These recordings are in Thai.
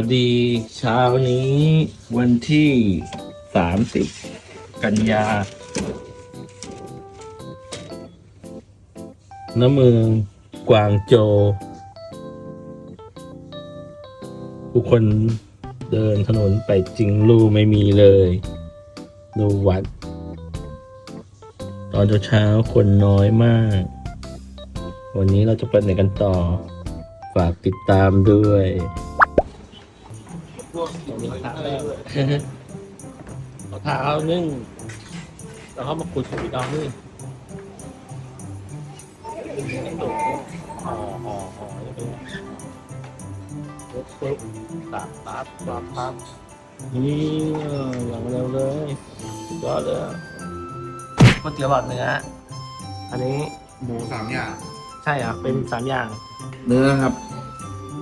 วัสดีเช้านี้วันที่สามสิบกันยาณเมืองกวางโจ ผู้คนเดินถนนไปจริงลู่ไม่มีเลย ดูวัด ตอนเช้าคนน้อยมาก วันนี้เราจะไปไหนกันต่อ ฝากติดตามด้วย เอาเท้านึ่งแล้วเขามาขุดขุดเอานี่ห่อห่อห่ออย่างนี้ปุ๊บปุ๊บตัดปั๊บปั๊บปั๊บนี่อย่างเร็วเลยสุดยอดเลยก๋วยเตี๋ยวแบบเนื้ออันนี้หมูสามอย่าง ใช่อะเป็นสามอย่าง เนื้อครับ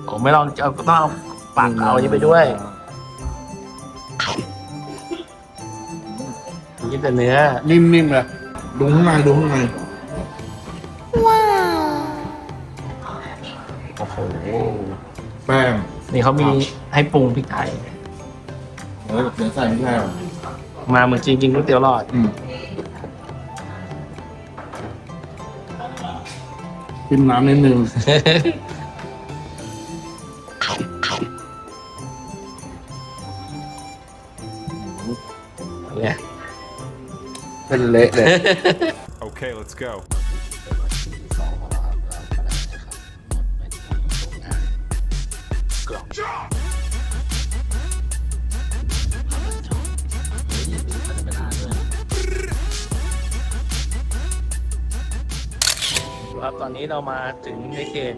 ผมไม่ลองเอาต้องเอา ปากเอาอันนี้ไปด้วยนี่แต่เนื้อ นิ่มๆเลยดูข้างในดูข้างในโอ้โหแป้งนี่เขามีให้ปรุงพริกไทยเออเดี๋ยวใส่ไม่ได้หรอกมาเหมือนจริงๆก๋วยเตี๋ยวหลอดอืมจิ้มน้ำนิดนึง เป็นเละเลย Okay, let's go. ครับตอนนี้เรามาถึงในเขต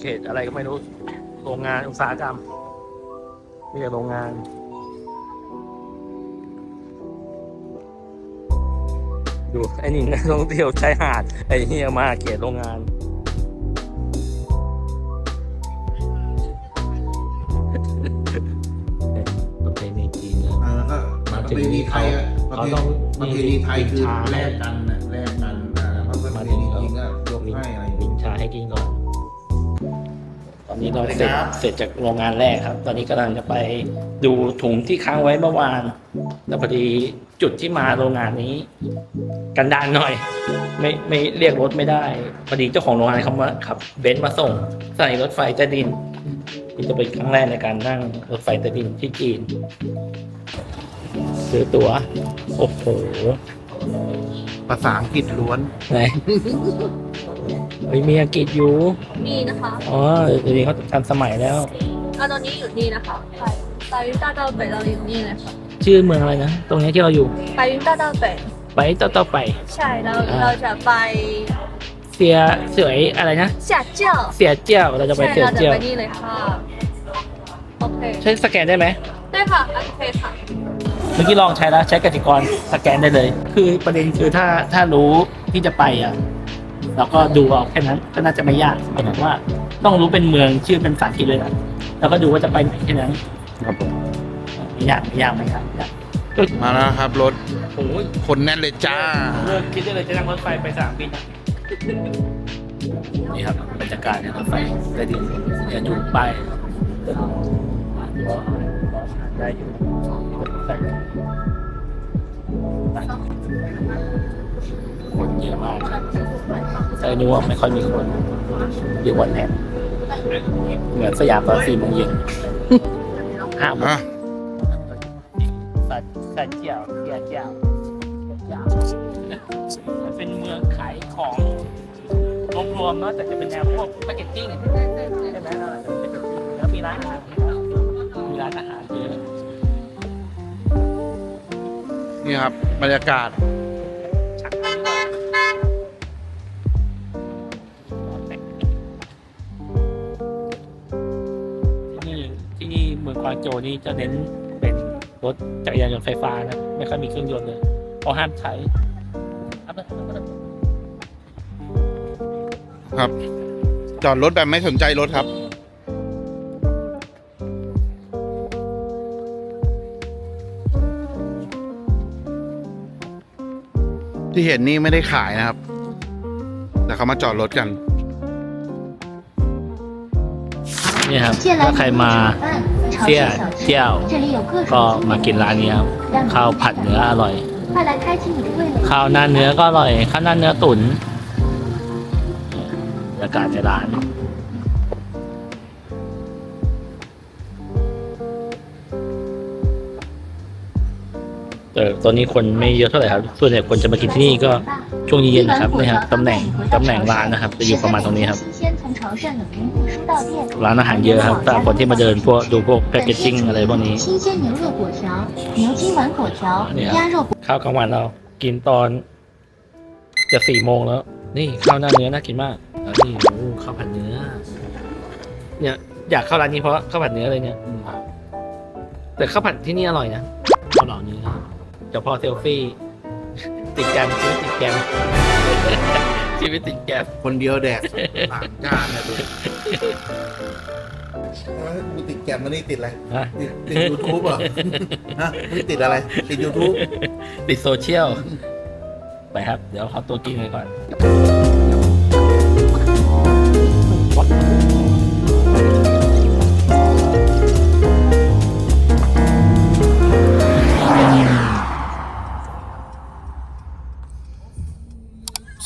เขตอะไรก็ไม่รู้ โรงงานอุตสาหกรรมเรียกโรงงาน ดูไอ้นี่นะท่องเที่ยวชายหาด ไอ้นี่มาเขตโรงงานประเพณีจีนเนี่ยแล้วก็ประเพณีไทยอะประเขาเพต้องประเพณีไทยคือชาแลกกันน่ะแลกกันอ่าเพราะประเพณีจริงก็ยกให้อะไรอย่างบิเงี้ย นชาให้กินก่อน ตอนนี้เราเสร็จครับ เสร็จจากโรงงานแรกครับ ตอนนี้กำลังจะไปดูถุงที่ค้างไว้เมื่อวาน แล้วพอดีจุดที่มาโรงงานนี้ กันดานหน่อย ไม่ไม่เรียกรถไม่ได้พอดีเจ้าของโรงงานเขามาขับเบนซ์มาส่งสถานีรถไฟใต้ดินนี่จะเป็นครั้งแรกในการนั่งรถไฟใต้ดินที่จีน ซื้อตั๋วโอ้โหภาษาอังกฤษล้วนไหนเฮ้ยมีอังกฤษอยู่มีนะคะอ๋อเดี๋ยวนี้เขาทันสมัยแล้วแล้วตอนนี้อยู่นี่นะคะไปไปวินต้าเต้าเป๋เราอยู่นี่เลยค่ะชื่อเมืองอะไรนะ ตรงนี้ที่เราอยู่ไปวินต้าเต้าเป๋ ไปต่อต่อไป ใช่แล้วอ่าเราจะไปเสียเสวยอะไรนะ เสียเจ้าเสียเจียวเราจะไปใช่เสียเราจะเจียวไปนี่เลยค่ะโอเคใช้สแกนได้ไหมได้ค่ะโอเคค่ะเมื่อกี้ลองใช้แล้วใช้กสิกรสแกนได้เลย คือประเด็นคือถ้าถ้ารู้ที่จะไปอะเราก็ดูเอาแค่นั้นก็น่าจะไม่ยากหมายถึงว่า ต้องรู้เป็นเมืองชื่อเป็นภาษาอังกฤษเลยนะแล้วก็ดูว่าจะไปไหนแค่นั้นครับผมไม่ยากไม่ยากไม่ยากไม่ยาก มาแล้วครับรถโอ้ยคนแน่นเลยจ้า เลิกคิดได้เลยจะนั่งรถไฟไปสนามบินนะนี่ครับบรรยากาศในรถไฟใต้ดินอย่าหยุดไปได้อยู่คนเยอะมากแต่นึกว่าไม่ค่อยมีคนเยอะกว่าแน่เหมือนสยามตอนสี่โมงเย็นห้าโมงอะ สัตว์สัตว์เจียวเจียวเจียวเจียวมันเป็นเมืองขายของรวมๆเนาะแต่จะเป็นแนวพวกแพคเกจจิ้งใช่ไหมเราอาจจะเป็นแบบนี้แล้วมีร้านอาหารมีร้านอาหารเยอะนี่ครับบรรยากาศชักที่นี่ที่นี่เมืองกวางโจวนี่จะเน้นเป็น รถจักรยานยนต์ไฟฟ้านะ ไม่ค่อยมีเครื่องยนต์เลยเพราห้ามใช้ครับ จอดรถแบบไม่สนใจรถครับ ที่เห็นนี่ไม่ได้ขายนะครับ แต่เขามาจอดรถกัน นี่ครับ ถ้าใครมา เตี้ยเที่ยวก็มากินร้านนี้ครับข้าวผัดเนื้ออร่อยข้าวหน้าเนื้อก็อร่อยข้าวหน้าเนื้อตุ๋นบรรยากาศในร้านเออตอนนี้คนไม่เยอะเท่าไหร่ครับ ส่วนใหญ่คนจะมากินที่นี่ก็ช่วงเย็นๆนะครับนี่ครับตำแหน่งตำแหน่งร้านนะครับ จะอยู่ประมาณตรงนี้ครับ ร้านอาหารเยอะครับสำหคนที่มาเดินพวกดูพวกแพคเกจิ้งอะไรพวกนี้เนี่ยข้าวกลางวันเรากินตอน จะสี่โมงแล้ว นี่ข้าวหน้าเนื้อน่ากินมากนี่ข้าวผัดเนื้อ เนี่ยอยากเข้าร้านนี้เพราะข้าวผัดเนื้อเลยเนี่ย แต่ข้าวผัดที่นี่อร่อยนะข้าวเหล่านี้อเดี๋ยวพอเซลฟี่ ติดแกมซื้อติดแกม ชีวิตติดแกรมคนเดียวแดกต่างจานเนี่ยดูกูติดแกมมานี่ติดอะไร ฮะติดติดยูทูบเหรอฮะไม่ติดอะไร ติดยูทูบติดโซเชียล ไปครับ เดี๋ยวเขาตัวกินไปก่อน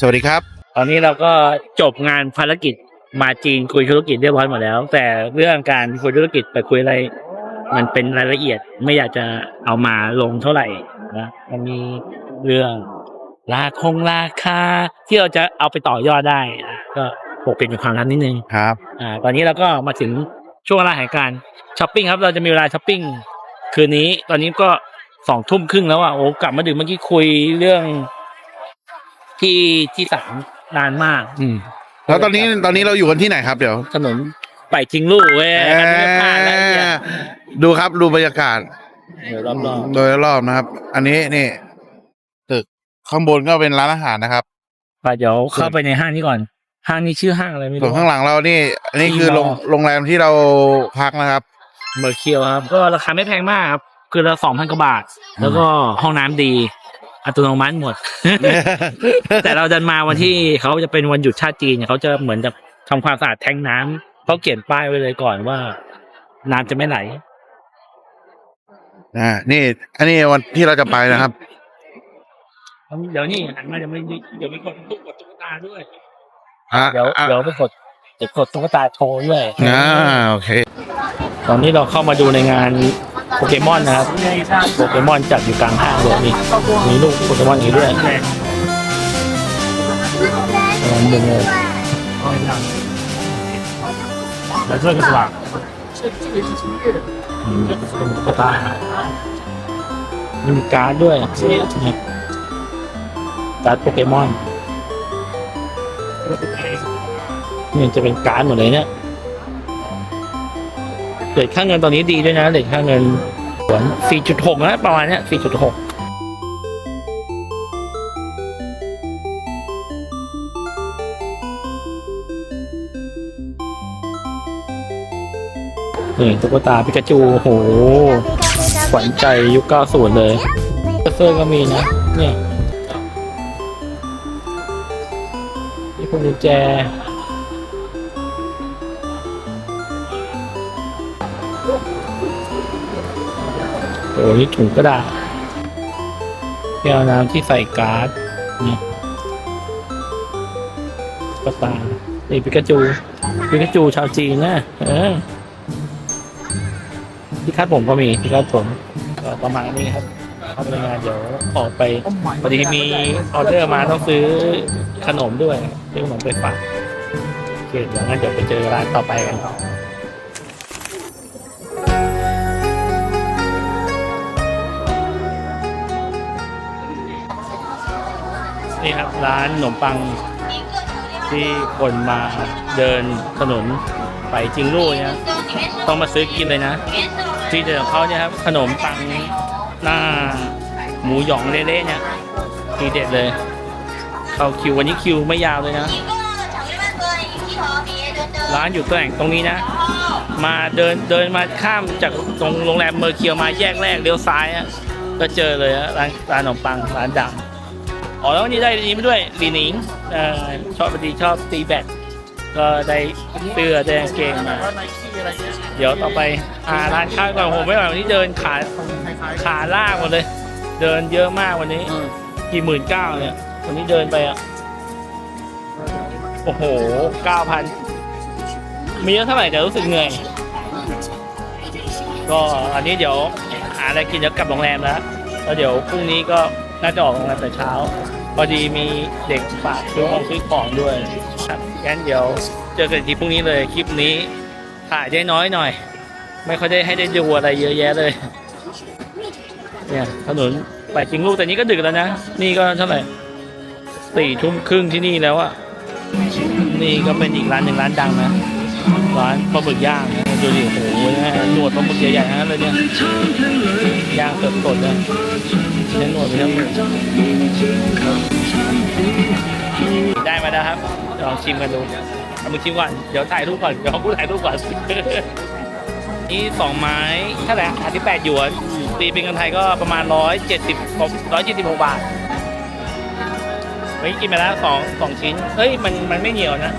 สวัสดีครับต อนนี้เราก็จบงานภารกิจมาจีนคุยธุรกิจเรียบร้อยหมดแล้ว แต่เรื่องการคุยธุรกิจไปคุยอะไร มันเป็นรายละเอียดไม่อยากจะเอามาลงเท่าไหร่นะมันมีเรื่องราคงราคาที่เราจะเอาไปต่อยอดได้นะก็ปกปิดเป็นความลับนิดนึงครับอ่าตอนนี้เราก็มาถึงช่วงเวลาแห่งการช้อปปิ้งครับ เราจะมีเวลาช้อปปิ้งคืนนี้ตอนนี้ก็สองทุ่มครึ่งแล้วอะโอ้กลับมาดึกเมื่อกี้คุยเรื่องที่ที่สาม นานมาก อืมแล้วตอนนี้ตอนนี้เราอยู่กันที่ไหนครับเดี๋ยวถนนไปทิ้งลูกเว้ยอันนี้ไม่พลาดแล้วเนี่ยดูครับดูบรรยากาศเดี๋ยวรอบโดยรอบนะครับ อันนี้นี่ตึกข้างบนก็เป็นร้านอาหารนะครับๆไปเดี๋ยวเข้าไปในห้างนี้ก่อน ห้างนี้ชื่อห้างอะไรไม่ส่วนรู้ข้างหลังเรานี่อันนี้คือที่โรงมอโรงแรมที่เราพักนะครับเมอร์เคียวครับ ก็ราคาไม่แพงมากครับคือละสองพันกว่าบาท แล้วก็ห้องน้ำดี อัตโนมัติหมด แต่เราดันมาวันที่เขาจะเป็นวันหยุดชาติจีนเนี่ยเขาจะเหมือนจะทำความสะอาดแทงน้ำเขาเขียนป้ายไว้เลยก่อนว่า น้ำจะไม่ไหล อ่านี่ อันนี้วันที่เราจะไปนะครับ เดี๋ยวนี่หันมาเดี๋ยวไม่เดี๋ยวมีคนตุ๊กกดตุ๊กตาด้วย อ่าเดี๋ยวอ่าเดี๋ยวไปกดเดี๋ยวกดตุ๊กตาโชว์ด้วย อ่าโอเค ตอนนี้เราเข้ามาดูในงาน โปเกมอนนะครับโปเกมอนจัดอยู่กลางห้างเลยนี่มีลูกโปเกมอนอยู่ด้วยกำลังดึงเลยแล้วช่วยกันสว่างอืมเป็นตุ๊กตามีการ์ดด้วยนี่การ์ดโปเกมอนนี่จะเป็นการ์ดหมดเลยเนี่ย เรทค่าเงินตอนนี้ดีด้วยนะเรทค่าเงินหวน4.6นะประมาณเนี้ย4.6นี่ตุ๊กตาปิกาจูโหขวัญใจยุค90 เลยเสื้อก็มีนะ นี่นี่พวงกุญแจ โอ้นี่ถุงกระดาษแก้วน้ำที่ใส่การ์ดนี่กระตานี่ปิกาจูปิกาจูชาวจีนนะเออที่คาดผมก็มีที่คาดผมก็ประมาณนี้ครับเข้าไปงานเดี๋ยวออกไปพอดีมีออเดอร์มาต้องซื้อขนมด้วยซื้อขนมไปฝากโอเคเดี๋ยวงั้นเดี๋ยวไปเจอร้านต่อไปกัน ร้านขนมปังที่คนมาเดินถนนไปจริงลู่เนี่ยต้องมาซื้อกินเลยนะ ที่เดิมเขาเนี่ยครับขนมปังหน้าหมูหยองเละๆเนี่ยทีเด็ดเลยเข้าคิววันนี้คิวไม่ยาวเลยนะ ร้านอยู่ตรงไหนตรงนี้นะ มาเดินเดินมาข้ามจากตรงโรงแรมเมอร์เคียวมาแยกแรกเลี้ยวซ้ายอะก็เจอเลยร้านร้านขนมปังร้านดัง อ๋อแล้ววันนี้ได้ดีมาด้วยลีหนิงเอ่อชอบพอดีชอบตีแบดก็ได้เสื้อได้กางเกงมา เดี๋ยวต่อไปหาร้านข้าวก่อนผมไม่ไหววันนี้เดินขาขาล่างหมดเลย เดินเยอะมากวันนี้กี่หมื่นเก้าเนี่ย วันนี้เดินไปอะโอ้โหเก้าพันมีเยอะเท่าไหร่แต่รู้สึกเหนื่อย ก็อันนี้เดี๋ยวหาอะไรกินเดี๋ยวกลับโรงแรมแล้วแล้วเดี๋ยวพรุ่งนี้ก็ น่าจะออกโรงแรมแต่เช้า พอดีมีเด็กฝากซื้อของซื้อของด้วยครับงั้นเดี๋ยวเจอกันอีกทีพรุ่งนี้เลยคลิปนี้ถ่ายได้น้อยหน่อย ไม่ค่อยได้ให้ได้ดูอะไรเยอะแยะเลย เนี่ยถนนไปจริงลูกแต่นี้ก็ดึกแล้วนะ นี่ก็เท่าไหร่สี่ทุ่มครึ่งที่นี่แล้วอะนี่ก็เป็นอีกร้านหนึ่งร้านดังนะ ร้านปลาหมึกย่างดูดิโอ้โห นะหนวดปลาหมึกใหญ่ๆทั้งนั้นเลยเนี่ยยางสดๆเลยเน้นหนวดไปทั้งหมดได้มาแล้วครับลองชิมกันดูเอามาชิมก่อนเดี๋ยวถ่ายรูปก่อนเดี๋ยวกูถ่ายรูปก่อนนี่สองไม้เท่าไหร่อะที่แปดหยวนตีเป็นเงินไทยก็ประมาณร้อยเจ็ดสิบร้อยเจ็ดสิบหกบาทเฮ้กินไปแล้วสองสองชิ้นเฮ้ยมันมันไม่เหนียวนะ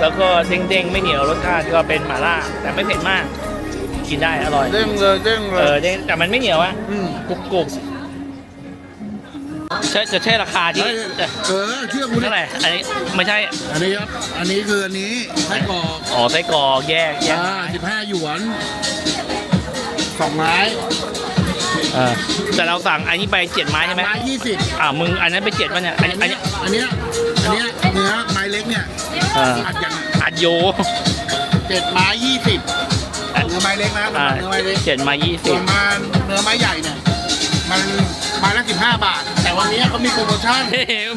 แล้วก็เด้งๆ ไม่เหนียวรสชาติก็เป็นหม่าล่า แต่ไม่เผ็ดมาก กินได้อร่อย เด้งเลยเด้งเลเอยอเด้งแต่มันไม่เหนียวอะมกรุบกรุบใช่จะใช่ราคาที่เฮ้ยเออเชื่อกูดิเท่าไหร่อันนี้ไม่ใช่ อันนี้ครับ อันนี้คืออันนี้ไส้กรอกอ๋อไส้กรอกแยกแยกอ่าสิบห้าหยวนสองไม้เออแต่เราสั่งอันนี้ไปเจ็ดไม้ใช่ไหมไม้ยี่สิบอ่ามึงอันนั้นไปเจ็ดป่ะเนี่ยอันนี้อันนี้อันเนี้ยอันเนี้ยเนื้อไม้เล็กเนี่ยเอออัดยังอัดโยเจ็ดไม้ยี่สิบเนื้อไม้เล็กนะสำหรับเนื้อไม้เล็กเจ็ดไม้ยี่สิบประมาณเนื้อไม้ใหญ่เนี่ยมันมาละสิบห้าบาท แต่วันนี้เขามีโปรโมชั่น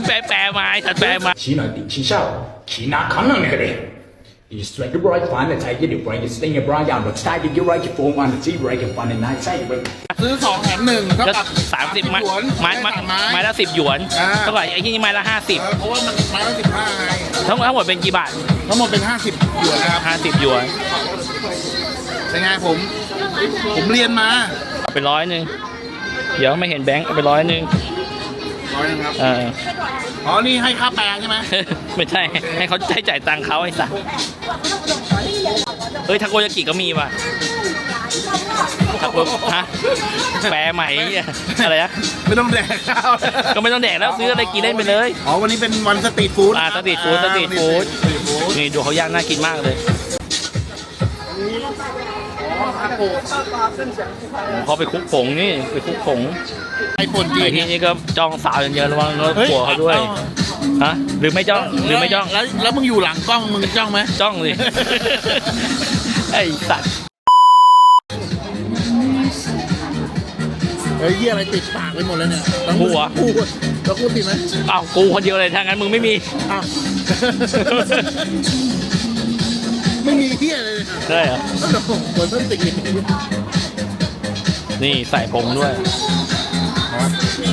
แปลแปลไม้ถัดแปลไม้ ชี้หน่อยดิชี้เช่าชี้หน้าขันหน่อยก็ได้ You strike the right fine, the tiger, the brain, you sting the brain, I'm the tiger, you right, you form on the T, break, and fun, and night, side, break. ซื้อสองแถมหนึ่งเท่าก็กับสามสิบไม้หยวนไม้ไม้ด้สามไม้ไม้ละสิบหยวนอ่า เท่าไหร่ไอ้ที่นี่ไม้ละห้าสิบเออเพราะว่ามันไม้ละสิบห้าไงทั้งทั้งหมดเป็นกี่บาททั้งหมดเป็นห้าสิบหยวนนะครับห้าสิบหยวนเป็นไงผม ผมเรียนมาเอาไปร้อยหนึ่งเดี๋ยวไม่เห็นแบงค์เอาไปร้อยหนึ่ง ร้อยหนึงครับ เออ อ๋อ นี่ให้ค่าแปลงใช่ไหมไม่ใช่ ให้เขาให้จ่ายตังค์เขาไอ้สัสเฮ้ยทาโกยากิก็มีว่ะทาโกฮะแปลใหม่เนี่ยอะไรนะไม่ต้องแดกข้าวก็ไม่ต้องแดกแล้วซื้ออะไรกินเล่นไปเลย อ๋อ วันนี้เป็นวันสตรีทฟู้ดอ่าสตรีทฟู้ดสตรีทฟู้ดสตรีทฟู้ดนี่ดูเขาย่างน่ากินมากเลย เขาไปคลุกผงนี่ไปคลุกผงไอ้ป่นจีไอ้นที่เนี่ยนี่ก็จ้องสาวอย่างเดียวระวังรถเฮ้ยผัวเขาด้วยเอาฮะหรือไม่จ้องหรือไม่จ้องแล้วแล้วมึงอยู่หลังกล้องมึงจ้องไหมจ้องสิไอ้สัตว์เฮ้ยเหี้ยอะไรติดปากไปหมดแล้วเนี่ยแล้วมึงหัวพูดแล้วกูติดไหมอ้าวกูคนเดียวเลยถ้างั้นมึงไม่มี อ้าว ไม่มีเหี้ยเลยได้เหรอแล้วเดี๋ยวผมเหมือนต้นติดนี่ใส่ผงด้วย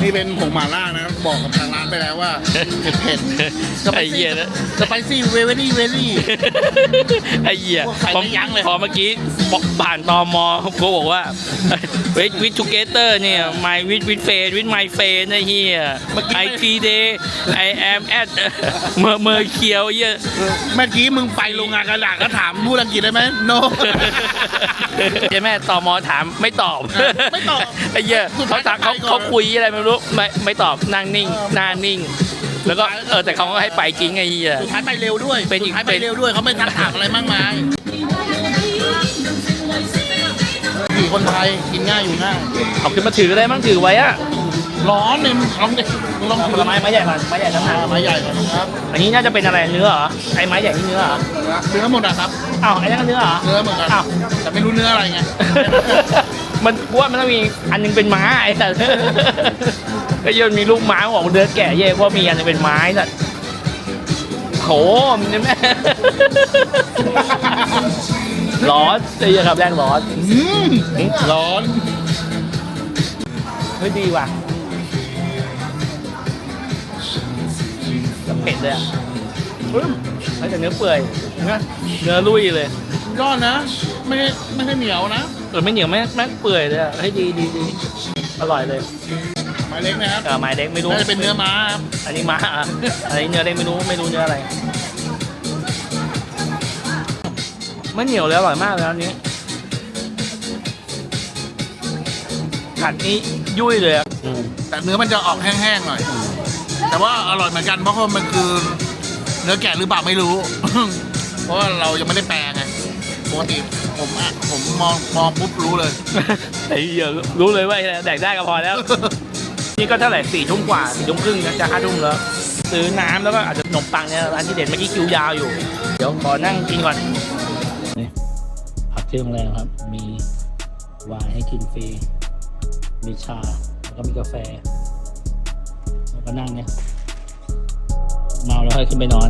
นี่เป็นผงหม่าล่านะครั บบอกกับทางร้านไปแล้วว่าเผ็ดๆไอ้เหี้ยนะ สไปซี่เวเวอรี่เวลี่ ไอ้เหี้ยพวกใครพอไม่ยั้งเลย พอเมื่อกี้บอกผ่านตอมอกูบอกว่าเวทวิททูเกเตอร์เนี่ย my with with face with my face ไอ้เหี้ย I T day I am at เมอร์เมอร์เคียวไอ้เหี้ย เมื่อกี้มึงไปโรงงานกระดาษก็ถามพูดอังกฤษได้ไหม no เจ๊แม่ตอมอถามไม่ตอบเออไม่ตอบไอ้เหี้ยสุดเขาท้ายถามเขาก็ไปก่อน เขาคุยอะไรไม่รู้ไม่ไม่ตอบนั่งนิ่งหน้านิ่ง แล้วก็เออแต่เขาก็ให้ไปจริงไอ้เหี้ยสุดท้ายไปเร็วด้วยเป็นอีก สุดท้ายเป็ไปนเร็วด้วยเขาไม่ทักถามอะไรมากมายผีคนไทยกินง่ายอยู่ง่ายเอาขึ้นมาถือได้มั้งถือไว้อะร้อนเนี่ยมึงลองดิมึงลองผลไม้ไม้ใหญ่ก่อนไม้ใหญ่ทั้งนั้นไม้ใหญ่ก่อนนะครับอันนี้น่าจะเป็นอะไรเนื้อเหรอไอ้ไม้ใหญ่นี่เนื้อเหรอเนื้อหมดอะครับ อ้าวไอ้นั่นก็เนื้อเหรอ เนื้อเหมือนกันอ้าว แต่ไม่รู้เนื้ออะไรไง มันกูว่ามันต้องมีอันหนึงเป็นม้าไอ้สัตว์ก็ยันมีลูกม้าบอกเนื้อแก่เย่เพราะมีอันหนึงเป็นไม้สัตว์โหมันเนี่ยแม่ร้อนไอ้เหี้ยครับแรกร้อนอืมร้อนเฮ้ยดีว่ะแล้วเผ็ดเลยอะเฮ้ยแต่เนื้อเปื่อยเนื้อเนื้อลุยเลยยอดนะ ไม่ได้ไม่ได้เหนียวนะเออไม่เหนียวไม่ไม่เปื่อยเลยอะเฮ้ยดีดีดีอร่อยเลยไม้เล็กนะครับเออไม้เด็กไม่รู้ น่าจะเป็นเนื้อม้าครับอันนี้ม้าอะอันนี้เนื้อเล็กไม่รู้ไม่รู้เนื้ออะไร ไม่เหนียวเลยอร่อยมากเลยอันนี้กัดนี้ยุ่ยเลยอะอืมแต่เนื้อมันจะออกแห้งๆหน่อย แต่ว่าอร่อยเหมือนกันเพราะว่ามันคือเนื้อแกะหรือเปล่าไม่รู้ เพราะว่าเรายังไม่ได้แปลไงปกติ ผมอะผมมองมองปุ๊บรู้เลย ไอ้เหี้ยรู้เลยว่าแดกได้ก็พอแล้ว นี่ก็เท่าไหร่สี่ทุ่มกว่าสี่ทุ่มครึ่งนะจะห้าทุ่มแล้ว ซื้อน้ำแล้วก็อาจจะขนมปังเนี่ยร้านที่เด็ดเมื่อกี้คิวยาวอยู่ เดี๋ยวขอนั่งกินก่อนนี่พักที่โรงแรมครับ มีไวน์ให้กินฟรี มีชา แล้วก็มีกาแฟ แล้วก็นั่งเนี่ย เมาแล้วค่อยขึ้นไปนอน